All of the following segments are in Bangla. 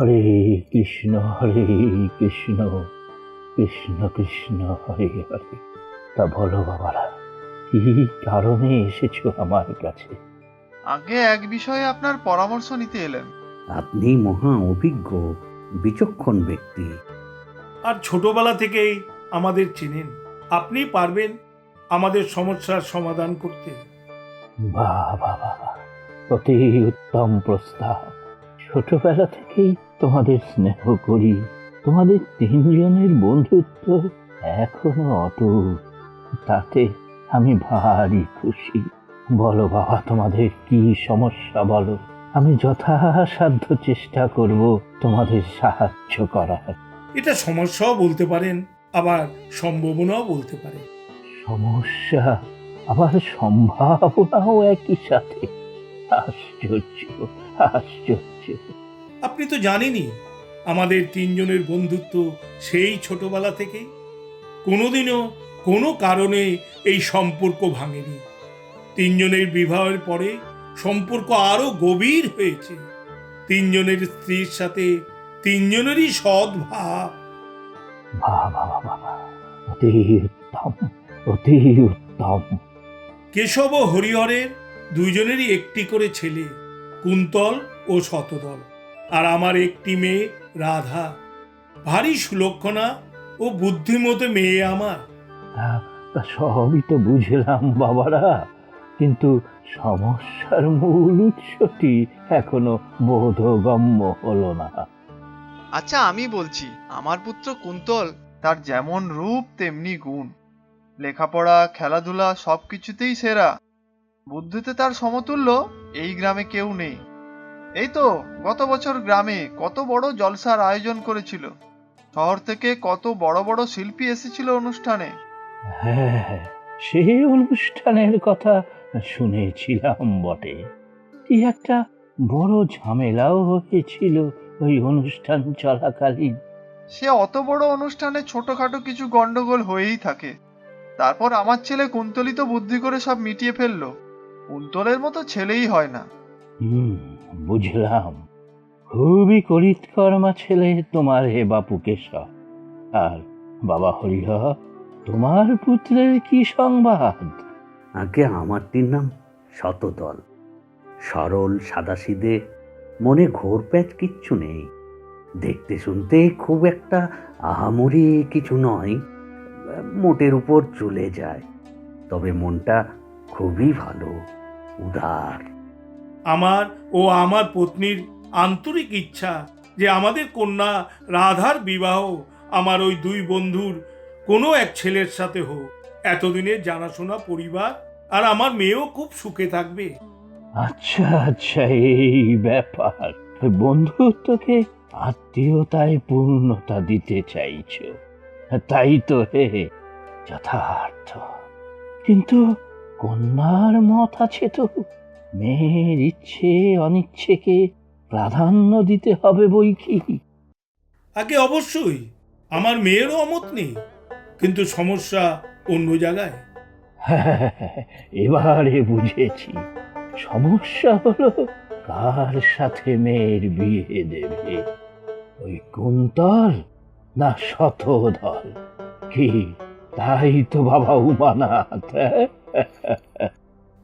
হরে কৃষ্ণ হরে কৃষ্ণ কৃষ্ণ কৃষ্ণ হরে হরে। তা বলো বাবারা কি কারণে এসেছ আমার কাছে? আগে এক বিষয়ে আপনার পরামর্শ নিতে এলেন। আপনি মহা অভিজ্ঞ বিচক্ষণ ব্যক্তি। আর ছোটবেলা থেকেই আমাদের চেনেন। আপনি পারবেন আমাদের সমস্যার সমাধান করতে। বাহ বাবা অতি উত্তম প্রস্তাব। ছোটবেলা থেকেই তোমাদের স্নেহ করি। তোমাদের তিনজনের বন্ধুত্ব এখনও অটুট। তাতে আমি ভারী খুশি। বলো বাবা তোমাদের কি সমস্যা বলো? আমি যথাসাধ্য চেষ্টা করব তোমাদের সাহায্য করার। এটা সমস্যাও বলতে পারেন আবার সম্ভাবনাও বলতে পারেন। সমস্যা আবার সম্ভাবনাও একই সাথে। আশ্চর্য। আশ্চর্য। আপনি তো জানেনই আমাদের তিনজনের বন্ধুত্ব সেই ছোটবেলা থেকেই। কোনোদিনও কোনো কারণে এই সম্পর্ক ভাঙেনি। তিনজনের বিবাহের পরে সম্পর্ক আরও গভীর হয়েছে। তিনজনের স্ত্রীর সাথে তিনজনেরই সৎ ভাব। বাহ বাবা বাবা অতি উত্তম অতি উত্তম কেশব ও হরিহরের দুইজনেরই একটি করে ছেলে। কুন্তল ও শতদল। আর আমার একটি মেয়ে রাধা। ভারী সুলক্ষণা ও বুদ্ধিমতো মেয়ে আমার। সবই তো বুঝলাম বাবারা। কিন্তু সমস্যার মূল উৎসটি এখনও বোধগম্য হলো না। আচ্ছা আমি বলছি আমার পুত্র কুন্তল তার যেমন রূপ তেমনি গুণ। লেখাপড়া খেলাধুলা সব কিছুতেই সেরা। বুদ্ধিতে তার সমতুল্য। এই গ্রামে কেউ নেই। এই তো গত বছর গ্রামে কত বড় জলসার আয়োজন করেছিল। শহর থেকে কত বড় বড় শিল্পী এসেছিল অনুষ্ঠানে। হ্যাঁ সেই অনুষ্ঠানের কথা শুনেছিলাম বটে। কি একটা বড় ঝামেলাও হয়েছিল ওই অনুষ্ঠান চলাকালীন। সে অত বড় অনুষ্ঠানে ছোটখাটো কিছু গন্ডগোল হয়েই থাকে। তারপর আমার ছেলে কুন্তলিত বুদ্ধি করে সব মিটিয়ে ফেলল। কুন্তলের মতো ছেলেই হয় না। হুম বুঝলাম। খুবই করিতকর্মা ছেলে তোমার হে বাপু কেশব আর বাবা হরিহর তোমার পুত্রের কি সংবাদ? আগে আমারটির নাম শতদল। সরল সাদাসিদে মনে ঘোর প্যাচ কিচ্ছু নেই। দেখতে শুনতে খুব একটা আহামরি কিছু নয় মোটের উপর চলে যায়। তবে মনটা খুবই ভালো। উদার। আমার ও আমার পত্নীর আন্তরিক ইচ্ছা যে আমাদের কন্যা রাধার বিবাহ আমার ওই দুই বন্ধুর কোনো এক ছেলের সাথে হোক। এতদিনের জানাশোনা পরিবার আর আমার মেয়েও খুব সুখে থাকবে। আচ্ছা আচ্ছা এই ব্যাপার। বন্ধুত্বকে আত্মীয়তায় পূর্ণতা দিতে চাইছো। তাই তো হে যথার্থ। কিন্তু কন্যার মত আছে তো। মেয়ের ইচ্ছে অনিচ্ছেকে প্রাধান্য দিতে হবে বই কি? আগে অবশ্যই আমার মেয়েরও অমত নেই কিন্তু সমস্যা অন্য জায়গায়। এবারে বুঝেছি। সমস্যা হলো কার সাথে মেয়ের বিয়ে দেবে? ওই কুন্তল না শতধল কি তাই তো বাবা উমানাথ হ্যাঁ?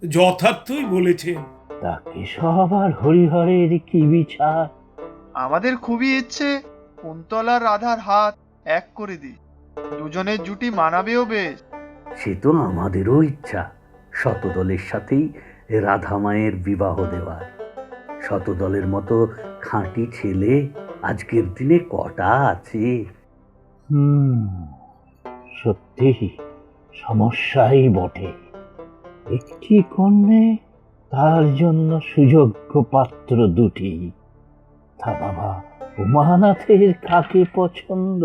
যথার্থই বলেছেন। তাকে সবার হরিহরের কি বিচার? আমাদের খুবই ইচ্ছে কুন্তল আর রাধার হাত এক করে দিই দুজনের জুটি মানাবেও বেশ। সে তো আমাদেরও ইচ্ছা শতদলের সাথেই রাধা মায়ের বিবাহ দেওয়ার। শতদলের মতো খাঁটি ছেলে আজকের দিনে কটা আছে? হুম সত্যি সমস্যাই বটে। একটি কন্যে তার জন্য সুযোগ্য পাত্র দুটি। তা বাবা উমানাথের কাকে পছন্দ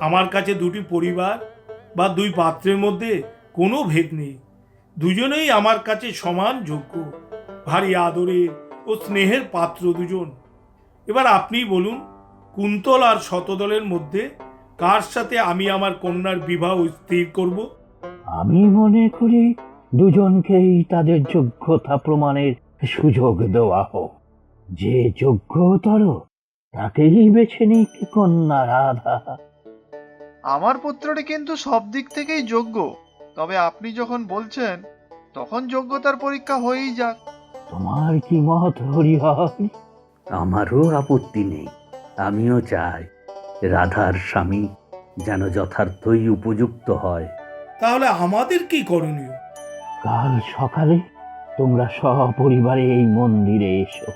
আমার কাছে দুটি পরিবার বা দুই পাত্রের মধ্যে কোনো ভেদ নেই। দুজনেই আমার কাছে সমান যোগ্য ভারী আদরের ও স্নেহের পাত্র দুজন। এবার আপনি বলুন কুন্তল আর শতদলের মধ্যে কার সাথে আমি আমার কন্যার বিবাহ স্থির করব? আমি মনে করি দুজনকেই তাদের যোগ্যতা প্রমাণের সুযোগ দেওয়া হোক। যে যোগ্যতর তাকেই বেছে নিক কন্যা রাধা। আমার পুত্রটি কিন্তু সব দিক থেকেই যোগ্য। তবে আপনি যখন বলছেন তখন যোগ্যতার পরীক্ষা হয়েই যাক। তোমার কি মত হরিহর? আমারও আপত্তি নেই। আমিও চাই রাধার স্বামী যেন যথার্থই উপযুক্ত হয়। তাহলে আমাদের কি করণীয়? কাল সকালে তোমরা সপরিবারে এই মন্দিরে এসো।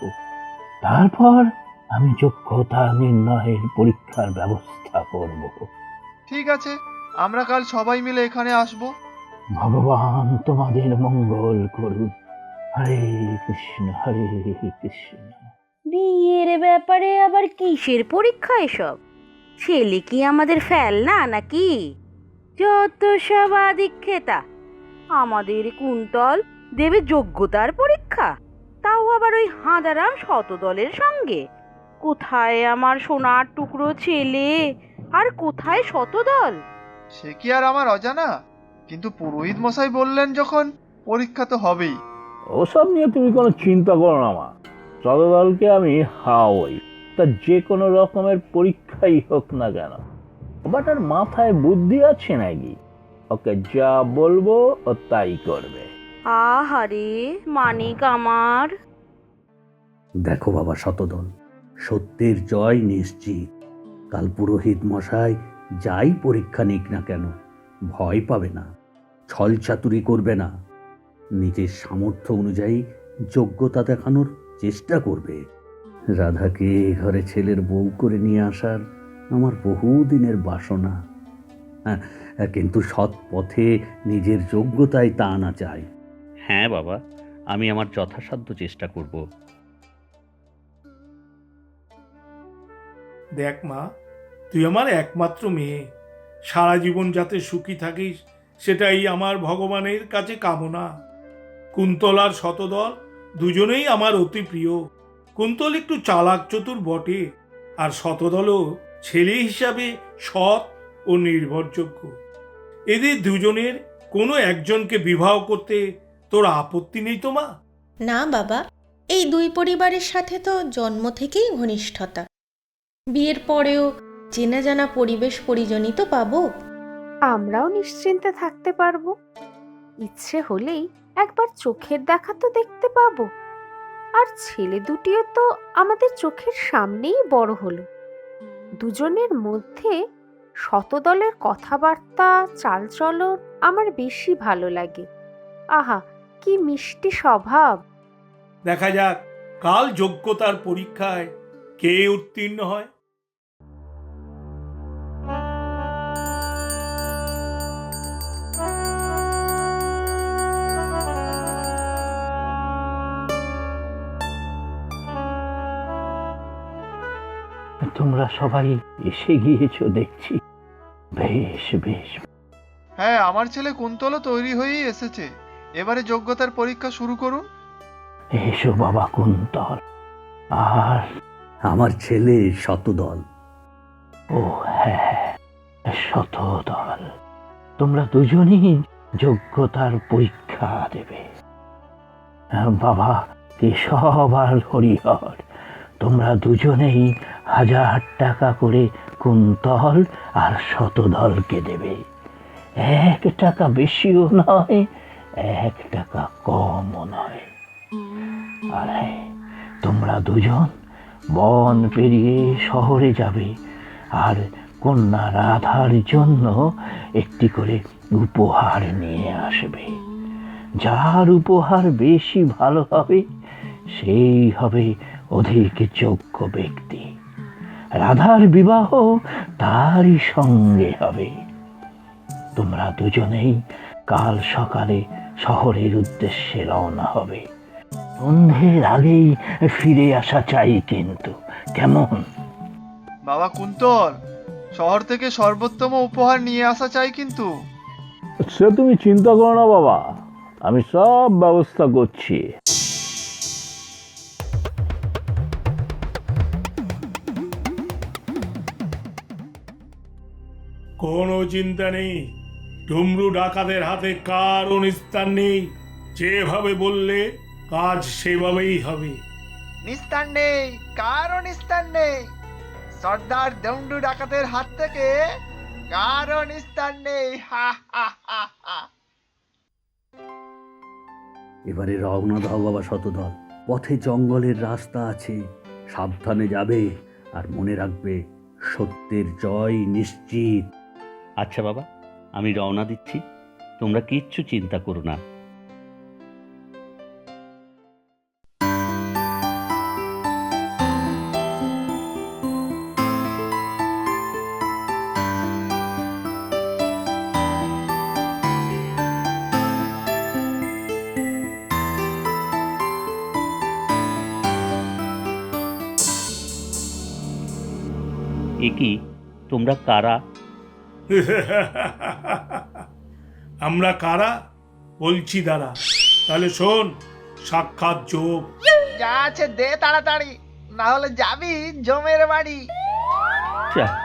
তারপর আমি যোগ্যতা নির্ণয়ের পরীক্ষার ব্যবস্থা করব। ঠিক আছে আমরা কাল সবাই মিলে এখানে আসব। ভগবান তোমাদের মঙ্গল করুন। হরে কৃষ্ণ হরে কৃষ্ণ। বিয়ের ব্যাপারে আবার কিসের পরীক্ষা এসব? ছেলে কি আমাদের ফেলনা নাকি? যত সব আদিক্ষেতা আমাদের কুন্তল দেবে যোগ্যতার পরীক্ষা। তাও আবার ওই হাঁদারাম শতদলের সঙ্গে। কোথায় আমার সোনার টুকরো ছেলে? আর কোথায় শতদল? সে কি আর আমার অজানা? কিন্তু পুরোহিত মশাই বললেন যখন পরীক্ষা তো হবেই। ওসব নিয়ে তুমি কোনো চিন্তা করো না মা। শতদলকে আমি হাওয়াই। তা যে কোনো রকমের পরীক্ষাই হোক না কেন। বাটার মাথায় বুদ্ধি আছে নাকি? ওকে যা বলব ও তাই করবে। আহারে মানিক আমার। দেখো বাবা শতদল সত্যের জয় নিশ্চিত। কাল পুরোহিত মশাই যাই পরীক্ষা নিক না কেন ভয় পাবে না ছল চাতুরি করবে না। নিজের সামর্থ্য অনুযায়ী যোগ্যতা দেখানোর চেষ্টা করবে। রাধাকে ঘরে ছেলের বউ করে নিয়ে আসার আমার বহুদিনের বাসনা। হ্যাঁ কিন্তু সৎ পথে নিজের যোগ্যতায় তা আনা চাই। হ্যাঁ বাবা আমি আমার যথাসাধ্য চেষ্টা করব। দেখ মা তুই আমার একমাত্র মেয়ে। সারা জীবন যাতে সুখী থাকিস সেটাই আমার ভগবানের কাছে কামনা। কুন্তল আর শতদল দুজনেই আমার অতি প্রিয়। কুন্তল একটু চালাক চতুর বটে আর শতদলও ছেলে হিসাবে সৎ ও নির্ভরযোগ্য। এদের দুজনের কোনো একজনকে বিবাহ করতে তোর আপত্তি নেই তো মা? না বাবা এই দুই পরিবারের সাথে তো জন্ম থেকেই ঘনিষ্ঠতা। বিয়ের পরেও চেনা জানা পরিবেশ পরিজনই তো পাবো। আমরাও নিশ্চিন্তে থাকতে পারব। ইচ্ছে হলেই একবার চোখের দেখা তো দেখতে পাবো। আর ছেলে দুটিও তো আমাদের চোখের সামনেই বড় হলো। দুজনের মধ্যে শতদলের কথাবার্তা চালচলন আমার বেশি ভালো লাগে। আহা কি মিষ্টি স্বভাব। দেখা যাক কাল যোগ্যতার পরীক্ষায় কে উত্তীর্ণ হয়। তোমরা সবাই এসে গিয়েছো দেখছি। বেশ বেশ। হ্যাঁ আমার ছেলে কুন্তলও তৈরি হয়েই এসেছে। এবারে যোগ্যতার পরীক্ষা শুরু করুন। এসো বাবা কুন্তল। আর আমার ছেলে শতদল। ও হ্যাঁ শত দল তোমরা দুজনই যোগ্যতার পরীক্ষা দেবে। বাবা কেশব আর হরিহর। তোমরা দুজনেই হাজার টাকা করে কুন্তল আর শতদলকে দেবে। এক টাকা বেশিও নয়, এক টাকা কমও নয়। আর হ্যাঁ তোমরা দুজন বন পেরিয়ে শহরে যাবে, আর কন্যা রাধার জন্য একটি করে উপহার নিয়ে আসবে। যার উপহার বেশি ভালো হবে, সেই হবে অধিক যোগ্য ব্যক্তি। রাধার বিবাহ তারই সঙ্গে হবে। তোমরা দুজনেই কাল সকালে শহরের উদ্দেশ্যে রওনা হবে। সন্ধ্যের আগেই ফিরে আসা চাই কিন্তু। কেমন? বাবা কুন্তল শহর থেকে সর্বোত্তম উপহার নিয়ে আসা চাই কিন্তু। সে তুমি চিন্তা করো না বাবা আমি সব ব্যবস্থা করছি। চিন্তা নেই। ডুমরু ডাকাতের হাতে কারও নিস্তার নেই। যেভাবে বললে কাজ সেভাবেই হবে। নিস্তার নেই কারও নিস্তার নেই। সর্দার দণ্ডু ডাকাতের হাত থেকে কারও নিস্তার নেই। হা হা হা হা। এবারে রওনা দাও বাবা শতদল। পথে জঙ্গলের রাস্তা আছে। সাবধানে যাবে আর মনে রাখবে সত্যের জয় নিশ্চিত। আচ্ছা বাবা আমি রওনা দিচ্ছি। তোমরা কিচ্ছু চিন্তা করো না। এ কি তোমরা কারা আমরা কারা? বলছি দাঁড়া। তাহলে শোন সাক্ষাৎ যোগ। যা আছে দে তাড়াতাড়ি না হলে যাবি জমের বাড়ি। যা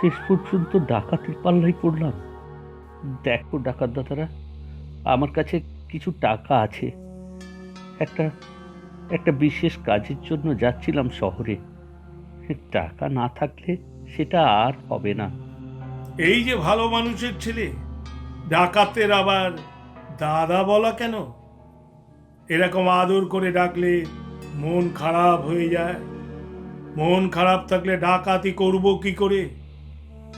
শেষ পর্যন্ত ডাকাতির পাল্লাই পড়লাম। দেখো ডাকাত দাদারা আমার কাছে কিছু টাকা আছে। একটা একটা বিশেষ কাজের জন্য যাচ্ছিলাম শহরে। টাকা না থাকলে সেটা আর হবে না। এই যে ভালো মানুষের ছেলে, ডাকাতের আবার দাদা বলা কেন? এরকম আদর করে ডাকলে মন খারাপ হয়ে যায়। মন খারাপ থাকলে ডাকাতি করব কি করে?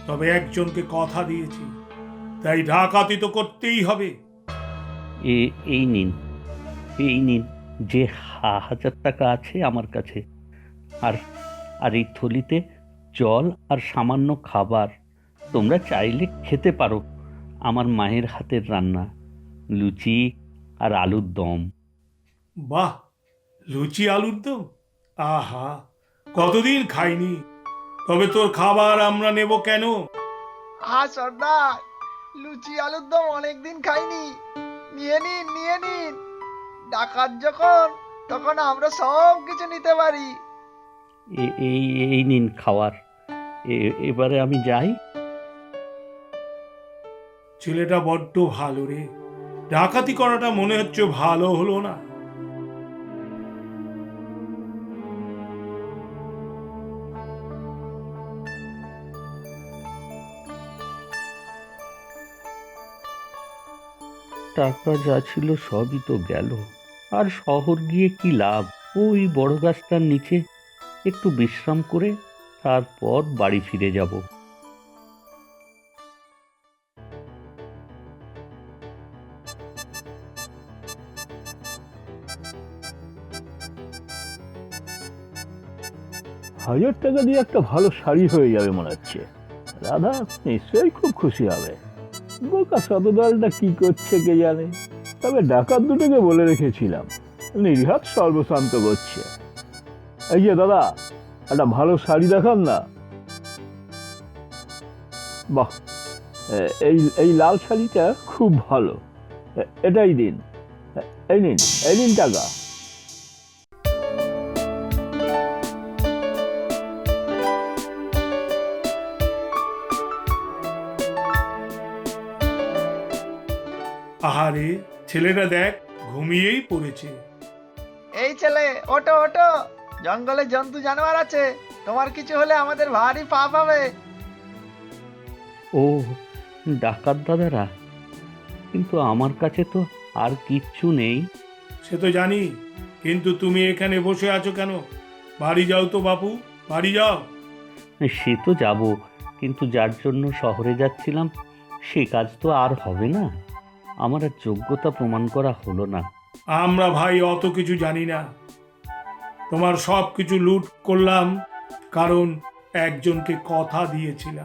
তবে একজনকে কথা দিয়েছি, তাই ডাকাতি তো করতেই হবে। এই নিন এই নিন, যে হাজার টাকা আছে আমার কাছে। আর আর এই থলিতে জল আর সামান্য খাবার তোমরা চাইলে খেতে পারো আমার মায়ের হাতের রান্না লুচি আর আলুর দম। বাহ লুচি আলুর দম? আহা কতদিন খাইনি? তবে তোর খাবার আমরা নেব কেন? হা সর্দার লুচি আলুর দম অনেকদিন খাইনি। নিয়ে নিন নিয়ে নিন। ডাকাত যখন তখন আমরা সব কিছু নিতে পারি। এই এই নিন খাওয়ার। এ- এবারে আমি যাই। ছেলেটা বড্ড ভালো রে। ডাকাতি করাটা মনে হচ্ছে ভালো হলো না। টাকা যা ছিল সবই তো গেল। আর শহর গিয়ে কি লাভ? ওই বড় গাছটার নিচে একটু বিশ্রাম করে তারপর বাড়ি ফিরে যাব। হাজার টাকা দিয়ে একটা ভালো শাড়ি হয়ে যাবে মনে হচ্ছে। রাধা, নিশ্চয়ই খুব খুশি হবে। বোকা শতদলটা কি করছে কে জানে? তবে ডাকাত দুটোকে বলে রেখেছিলাম। নির্ঘাত সর্বশান্ত করছে। এই যে দাদা, একটা ভালো শাড়ি দেখান না। বাহ এই এই লাল শাড়িটা খুব ভালো। এটাই দিন। এই নিন এই নিন টাকা। আহারে ছেলেটা দেখ ঘুমিয়েই পড়েছে। এই ছেলে ওটো ওটো জঙ্গলে জন্তু জানোয়ার আছে। তোমার কিছু হলে আমাদের ভারী পাপ হবে। ও ডাকাত দাদারা কিন্তু আমার কাছে তো আর কিচ্ছু নেই। সে তো জানি কিন্তু তুমি এখানে বসে আছো কেন? বাড়ি যাও তো বাপু বাড়ি যাও। সে তো যাব কিন্তু যার জন্য শহরে যাচ্ছিলাম সে কাজ তো আর হবে না। আমার আর যোগ্যতা প্রমাণ করা হলো না। আমরা ভাই অত কিছু জানি না। তোমার সব কিছু লুট করলাম কারণ একজনকে কথা দিয়েছিলাম।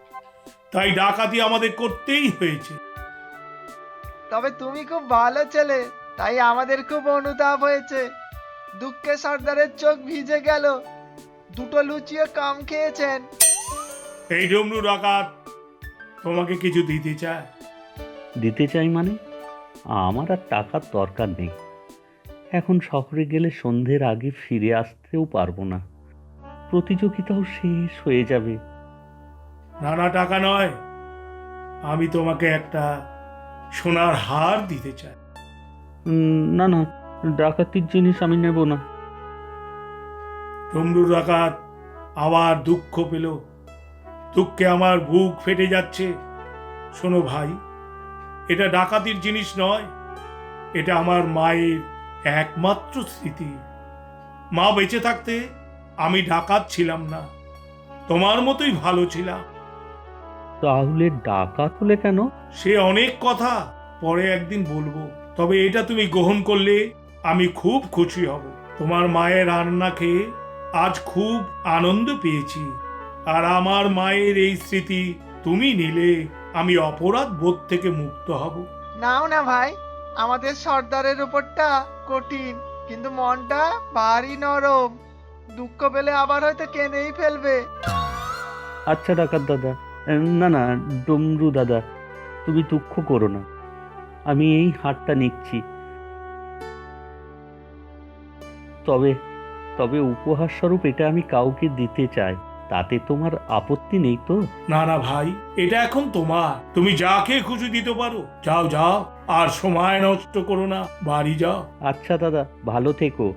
তাই ডাকাতি আমাদের করতেই হয়েছে। তবে তুমি খুব ভালো ছেলে তাই আমাদের খুব অনুতাপ হয়েছে। দুঃখে সর্দারের চোখ ভিজে গেল। দুটো লুচিও কম খেয়েছেন। এই ডমরু ডাকাত তোমাকে কিছু দিতে চায়? দিতে চাই মানে? আমার আর টাকার দরকার নেই। এখন শহরে গেলে সন্ধ্যের আগে ফিরে আসতেও পারব না। প্রতিযোগিতাও শেষ হয়ে যাবে। নানা টাকা নয় আমি তোমাকে একটা সোনার হার দিতে চাই। না না ডাকাতির জিনিস আমি নেব না। ডমরু ডাকাত আবার দুঃখ পেল। দুঃখে আমার বুক ফেটে যাচ্ছে। শোনো ভাই এটা ডাকাতির জিনিস নয়। এটা আমার মায়ের একমাত্র স্মৃতি। মা বেঁচে থাকতে আমি ডাকাত ছিলাম না। তোমার মতোই ভালো ছিলাম। তাহলে ডাকাত হলে কেন? সে অনেক কথা পরে একদিন বলব। তবে এটা তুমি গ্রহণ করলে আমি খুব খুশি হব। তোমার মায়ের রান্না খেয়ে আজ খুব আনন্দ পেয়েছি। আর আমার মায়ের এই স্মৃতি তুমি নিলে আমি অপরাধ বোধ থেকে মুক্ত হব। নাও না ভাই আমাদের সর্দারের উপরটা কঠিন কিন্তু মনটা ভারী নরম। দুঃখ পেলে আবার হয়তো কেঁদেই ফেলবে। আচ্ছা ডাকাত দাদা না না ডমরু দাদা তুমি দুঃখ করো না। আমি এই হারটা নিচ্ছি। তবে তবে উপহার স্বরূপ এটা আমি কাউকে দিতে চাই। তাতে তোমার আপত্তি নেই তো? না না ভাই এটা এখন তোমার। তুমি যাকে খুশি দিতে পারো যাও যাও আর সময় নষ্ট করো না বাড়ি যাও। আচ্ছা দাদা ভালো থেকো।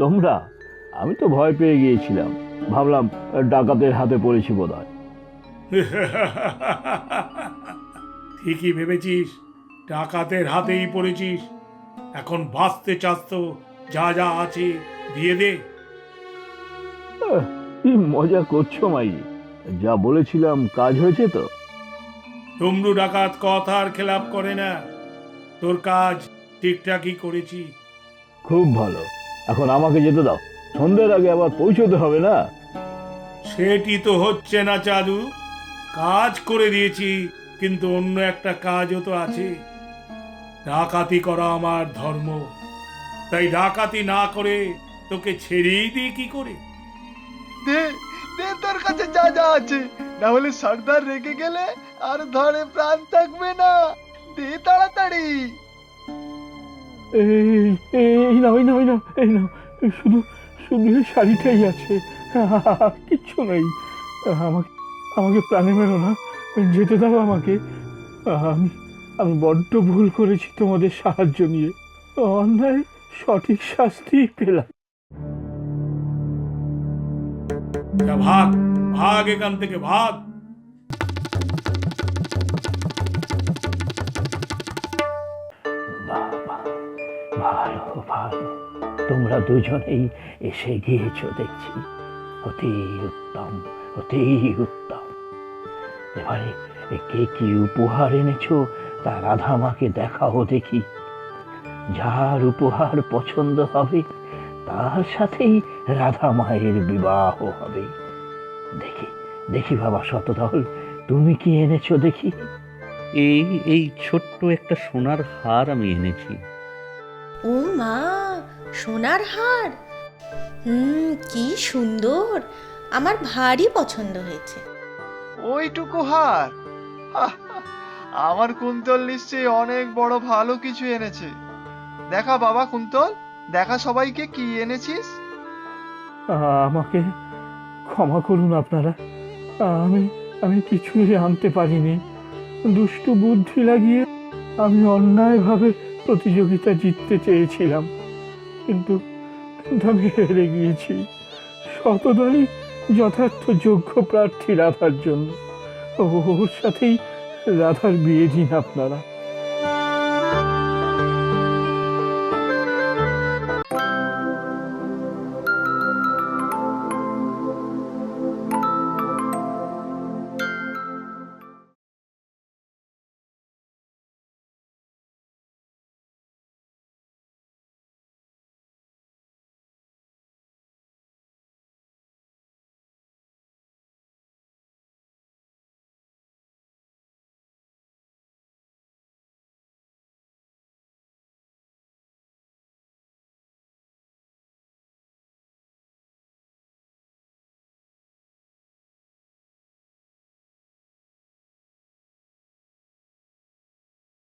তোমরা আমি তো ভয় পেয়ে গিয়েছিলাম। ভাবলাম ডাকাতের হাতে পড়েছি বোধ হয় ঠিকই ভেবেছিস ডাকাতের হাতেই পড়েছিস। এখন বাঁচতে চাস তো যা যা আছে দিয়ে দে। কি মজা করছ মাই যা বলেছিলাম কাজ হয়েছে তো। ডমরু ডাকাত কথার খেলাপ করে না। তোর কাজ ঠিকঠাকই করেছি। খুব ভালো। এখন আমাকে যেতে দাও। সন্ধ্যের আগে আবার পৌঁছতে হবে না? সেটি তো হচ্ছে না চালু কাজ করে দিয়েছি কিন্তু অন্য একটা কাজও তো আছে। ডাকাতি করা আমার ধর্ম। তাই ডাকাতি না করে তোকে ছেড়েই দিই কি করে? দে দে তোর কাছে যা যা আছে। না হলে সর্দার রেগে গেলে আর ধরে প্রাণ থাকবে না। দে তাড়াতাড়ি। এই এই নাও এই নাও এই নাও। শুধু শুধু এই শাড়িটাই আছে। কিচ্ছু নেই। আমাকে আমাকে প্রাণে মেরো না। যেতে দাও আমাকে। আমি আমি বড্ড ভুল করেছি তোমাদের সাহায্য নিয়ে। অন্যায় সঠিক শাস্তি পেলাম। যা ভাগ ভাগ এখান থেকে ভাগ। ভালো ভালো। তোমরা দুজনেই এসে গিয়েছো দেখছি। অতি উত্তম অতি উত্তম। এবারে কে কি উপহার এনেছো তা রাধা মাকে দেখাও দেখি। যার উপহার পছন্দ হবে তার সাথেই রাধা মায়ের বিবাহ হবে। দেখি দেখি বাবা শতদল তুমি কি এনেছো দেখি? এই এই ছোট্ট একটা সোনার হার আমি এনেছি। ও মা সোনার হার? হুম কি সুন্দর। আমার ভারী পছন্দ হয়েছে। ওইটুকু হার? আমার কুন্তল নিশ্চয়ই অনেক বড় ভালো কিছু এনেছে। দেখা বাবা কুন্তল দেখা সবাইকে কি এনেছিস? আমাকে ক্ষমা করুন আপনারা। আমি আমি কিছুই আনতে পারিনি। দুষ্টু বুদ্ধি লাগিয়ে আমি অন্যায়ভাবে প্রতিযোগিতা জিততে চেয়েছিলাম। কিন্তু আমি হেরে গিয়েছি। শতদলই যথার্থ যোগ্য প্রার্থী রাধার জন্য। ওর সাথেই রাধার বিয়ে দিন আপনারা।